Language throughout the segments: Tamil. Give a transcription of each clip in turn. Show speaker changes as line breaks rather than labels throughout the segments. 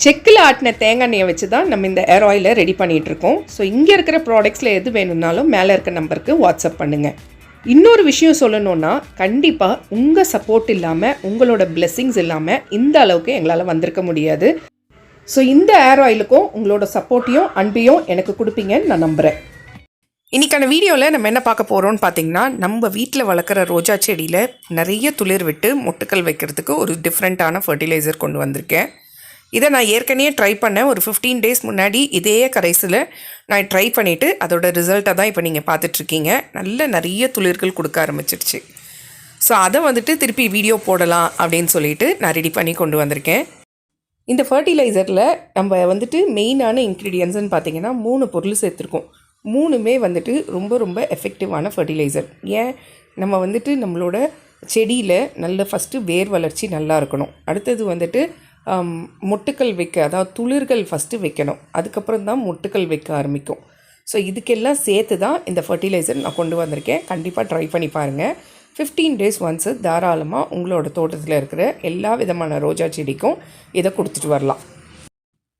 செக்கில் ஆட்டின தேங்காய் எண்ணெயை வச்சு தான் நம்ம இந்த ஏர் ஆயிலை ரெடி பண்ணிகிட்ருக்கோம். இருக்கோம் ஸோ இங்கே இருக்கிற ப்ராடக்ட்ஸில் எது வேணும்னாலும் மேலே இருக்க நம்பருக்கு வாட்ஸ்அப் பண்ணுங்கள் இன்னொரு விஷயம் சொல்லணும்னா கண்டிப்பாக உங்கள் சப்போர்ட் இல்லாமல் உங்களோட பிளெஸ்ஸிங்ஸ் இல்லாமல் இந்த அளவுக்கு எங்களால் வந்திருக்க முடியாது. ஸோ இந்த ஏர் ஆயிலுக்கும் உங்களோட சப்போர்ட்டையும் அன்பையும் எனக்கு கொடுப்பீங்கன்னு நான் நம்புகிறேன் இன்றைக்கான வீடியோவில் நம்ம என்ன பார்க்க போகிறோம்னு பார்த்தீங்கன்னா நம்ம வீட்டில் வளர்க்குற ரோஜா செடியில் நிறைய துளிர் விட்டு மொட்டுக்கள் வைக்கிறதுக்கு ஒரு டிஃப்ரெண்ட்டான ஃபர்டிலைசர் கொண்டு வந்திருக்கேன். இதை நான் ஏற்கனவே ட்ரை பண்ணேன். ஒரு ஃபிஃப்டீன் டேஸ் முன்னாடி இதே கரைசில் நான் ட்ரை பண்ணிவிட்டு அதோட ரிசல்ட்டை தான் இப்போ நீங்கள் பார்த்துட்ருக்கீங்க. நல்ல நிறைய துளிர்கள் கொடுக்க ஆரம்பிச்சிடுச்சு ஸோ அதை வந்துட்டு திருப்பி வீடியோ போடலாம் அப்படின்னு சொல்லிட்டு நான் ரெடி பண்ணி கொண்டு வந்திருக்கேன். இந்த ஃபர்டிலைசரில் நம்ம வந்துட்டு மெயினான இன்க்ரீடியன்ஸ்னு பார்த்தீங்கன்னா மூணு பொருள் சேர்த்துருக்கோம். மூணுமே வந்துட்டு ரொம்ப ரொம்ப எஃபெக்டிவான ஃபர்டிலைசர் ஏன்? நம்ம வந்துட்டு நம்மளோட செடியில் நல்ல ஃபஸ்ட்டு வேர் வளர்ச்சி நல்லா இருக்கணும். அடுத்தது வந்துட்டு மொட்டுக்கள் வைக்க அதாவது துளிர்கள் ஃபஸ்ட்டு வைக்கணும். அதுக்கப்புறம் தான் மொட்டுக்கள் வைக்க ஆரம்பிக்கும். ஸோ இதுக்கெல்லாம் சேர்த்து தான் இந்த ஃபர்டிலைசர் நான் கொண்டு வந்திருக்கேன். கண்டிப்பாக ட்ரை பண்ணி பாருங்கள் ஃபிஃப்டீன் டேஸ் ஒன்ஸு தாராளமாக உங்களோட தோட்டத்தில் இருக்கிற எல்லா விதமான ரோஜா செடிக்கும் இதை கொடுத்துட்டு வரலாம்.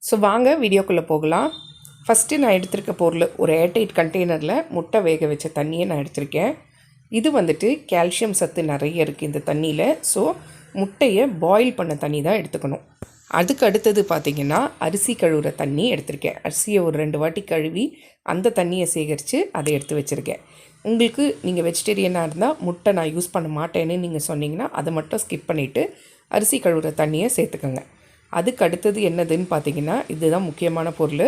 ஸோ வாங்க வீடியோக்குள்ளே போகலாம். ஃபஸ்ட்டு நான் எடுத்திருக்க பொருள் ஒரு ஏர்டைட் கண்டெய்னரில் முட்டை வேக வச்ச தண்ணியை நான் எடுத்திருக்கேன். இது வந்துட்டு கால்சியம் சத்து நிறைய இருக்குது இந்த தண்ணியில். ஸோ முட்டையை பாயில் பண்ண தண்ணி தான் எடுத்துக்கணும். அதுக்கு அடுத்தது பார்த்திங்கன்னா அரிசி கழுவுற தண்ணி எடுத்திருக்கேன். அரிசியை ஒரு ரெண்டு வாட்டி கழுவி அந்த தண்ணியை சேகரித்து அதை எடுத்து வச்சுருக்கேன். உங்களுக்கு நீங்கள் வெஜிடேரியனாக இருந்தால் முட்டை நான் யூஸ் பண்ண மாட்டேன்னு நீங்கள் சொன்னீங்கன்னா அதை மட்டும் ஸ்கிப் பண்ணிவிட்டு அரிசி கழுவுற தண்ணியை சேர்த்துக்கோங்க. அதுக்கு அடுத்தது என்னதுன்னு பார்த்தீங்கன்னா இதுதான் முக்கியமான பொருள்.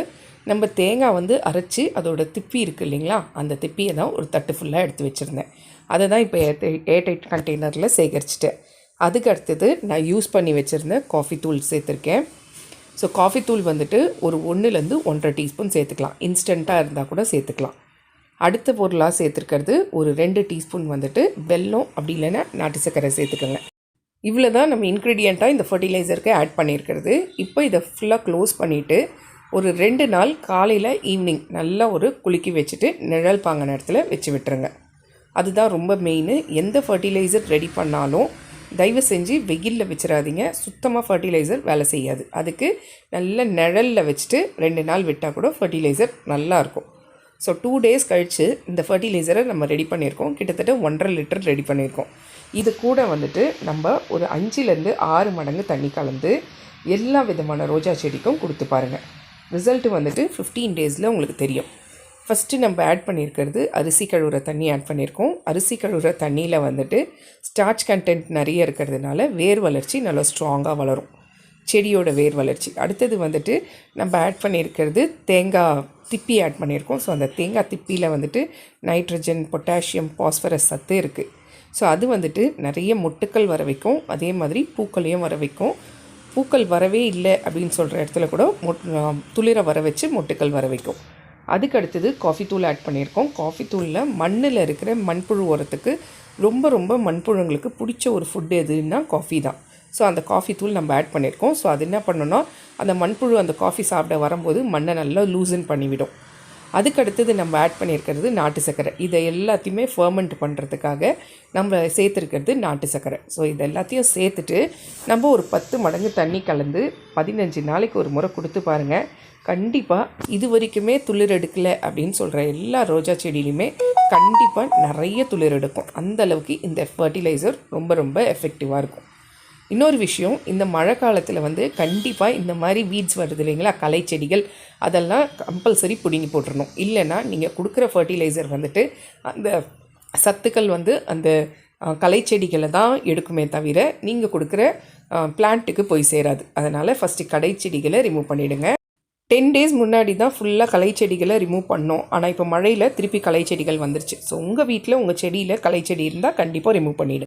நம்ம தேங்காய் வந்து அரைச்சி அதோட திப்பி இருக்குது இல்லைங்களா அந்த திப்பியை தான் ஒரு தட்டு ஃபுல்லாக எடுத்து வச்சுருந்தேன். அதை தான் இப்போ ஏர்டைட் கண்டெய்னரில் சேகரிச்சிட்டேன். அதுக்கு அடுத்தது நான் யூஸ் பண்ணி வச்சுருந்த காஃபி தூள் சேர்த்துருக்கேன். ஸோ காஃபி தூள் வந்துட்டு ஒரு ஒன்றுலேருந்து ஒன்றரை டீஸ்பூன் சேர்த்துக்கலாம். இன்ஸ்டண்ட்டாக இருந்தால் கூட சேர்த்துக்கலாம். அடுத்த பொருளாக சேர்த்துருக்கிறது ஒரு ரெண்டு டீஸ்பூன் வந்துட்டு வெல்லம் அப்படி இல்லைன்னா நாட்டு சர்க்கரை சேர்த்துக்கோங்க. இவ்வளோ தான் நம்ம இன்க்ரீடியண்ட்டாக இந்த ஃபர்டிலைசருக்கு ஆட் பண்ணியிருக்கிறது. இப்போ இதை ஃபுல்லாக க்ளோஸ் பண்ணிவிட்டு ஒரு ரெண்டு நாள் காலையில் ஈவினிங் நல்லா ஒரு குலுக்கி வச்சுட்டு நிழல் பாங்க நேரத்தில் வச்சு விட்டுருங்க. அதுதான் ரொம்ப மெயின் எந்த ஃபர்டிலைசர் ரெடி பண்ணாலும் தயவு செஞ்சு வெயிலில் வச்சிடாதீங்க சுத்தமாக ஃபர்டிலைசர் வேலை செய்யாது. அதுக்கு நல்ல நிழலில் வச்சுட்டு ரெண்டு நாள் விட்டால் கூட ஃபர்டிலைசர் நல்லாயிருக்கும் ஸோ டூ டேஸ் கழித்து இந்த ஃபர்டிலைசரை நம்ம ரெடி பண்ணியிருக்கோம் கிட்டத்தட்ட ஒன்றரை லிட்டர் ரெடி பண்ணியிருக்கோம் இது கூட வந்துட்டு நம்ம ஒரு அஞ்சுலேருந்து ஆறு மடங்கு தண்ணி கலந்து எல்லா விதமான ரோஜா செடிக்கும் கொடுத்து பாருங்கள் ரிசல்ட்டு வந்துட்டு ஃபிஃப்டீன் டேஸில் உங்களுக்கு தெரியும். ஃபஸ்ட்டு நம்ம ஆட் பண்ணியிருக்கிறது அரிசி கழுவுற தண்ணி ஆட் பண்ணியிருக்கோம் அரிசி கழுவுற தண்ணியில் வந்துட்டு ஸ்டார்ச் கண்டென்ட் நிறைய இருக்கிறதுனால வேர் வளர்ச்சி நல்லா ஸ்ட்ராங்காக வளரும். செடியோட வேர் வளர்ச்சி. அடுத்தது வந்துட்டு நம்ம ஆட் பண்ணியிருக்கிறது தேங்காய் திப்பி ஆட் பண்ணியிருக்கோம் ஸோ அந்த தேங்காய் திப்பியில் வந்துட்டு நைட்ரஜன் பொட்டாசியம் பாஸ்பரஸ் சத்து இருக்குது ஸோ அது வந்துட்டு நிறைய மொட்டுக்கள் வர வைக்கும். அதே மாதிரி பூக்களையும் வர வைக்கும். பூக்கள் வரவே இல்லை அப்படின்னு சொல்கிற இடத்துல கூட மொட் துளிரை வர வச்சு மொட்டுக்கள் வர வைக்கும். அதுக்கு அடுத்தது காஃபி தூள் ஆட் பண்ணியிருக்கோம். காஃபி தூளில் மண்ணில் இருக்கிற மண்புழு உரத்துக்கு ரொம்ப ரொம்ப மண்புழுங்களுக்கு பிடிச்ச ஒரு ஃபுட் எதுன்னா காஃபி தான். ஸோ அந்த காஃபி தூள் நம்ம ஆட் பண்ணியிருக்கோம். ஸோ அது என்ன பண்ணோன்னா அந்த மண்புழு அந்த காஃபி சாப்பிட வரும்போது மண்ணை நல்லா லூசன் பண்ணிவிடும். அதுக்கு அடுத்தது நம்ம ஆட் பண்ணியிருக்கிறது நாட்டு சர்க்கரை. இதை எல்லாத்தையுமே ஃபர்மெண்ட் பண்ணுறதுக்காக நம்ம சேர்த்துருக்கிறது நாட்டு சர்க்கரை. ஸோ இது எல்லாத்தையும் சேர்த்துட்டு நம்ம ஒரு பத்து மடங்கு தண்ணி கலந்து பதினஞ்சு நாளைக்கு ஒரு முறை கொடுத்து பாருங்கள் கண்டிப்பாக இது வரைக்குமே துளிர் எடுக்கலை அப்படின்னு சொல்கிற எல்லா ரோஜா செடியிலையுமே கண்டிப்பாக நிறைய துளிர் எடுக்கும். அந்த அளவுக்கு இந்த ஃபர்டிலைசர் ரொம்ப ரொம்ப எஃபெக்டிவாக இருக்கும். இன்னொரு விஷயம் இந்த மழை காலத்தில் வந்து கண்டிப்பாக இந்த மாதிரி வீட்ஸ் வருது இல்லைங்களா? களை செடிகள் அதெல்லாம் கம்பல்சரி பிடுங்கி போட்டுடணும் இல்லைன்னா நீங்கள் கொடுக்குற ஃபர்டிலைசர் வந்துட்டு அந்த சத்துக்கள் வந்து அந்த கலை களை செடிகளை தான் எடுக்குமே தவிர நீங்கள் கொடுக்குற பிளான்ட்டுக்கு போய் சேராது. அதனால் ஃபஸ்ட்டு கடை செடிகளை ரிமூவ் பண்ணிவிடுங்க டென் டேஸ் முன்னாடி தான் ஃபுல்லாக களை செடிகளை ரிமூவ் பண்ணோம். ஆனால் இப்போ மழையில் திருப்பி களை செடிகள் வந்துருச்சு. ஸோ உங்கள் வீட்டில் உங்கள் செடியில் களை செடி இருந்தால் கண்டிப்பாக ரிமூவ் பண்ணிவிடுங்க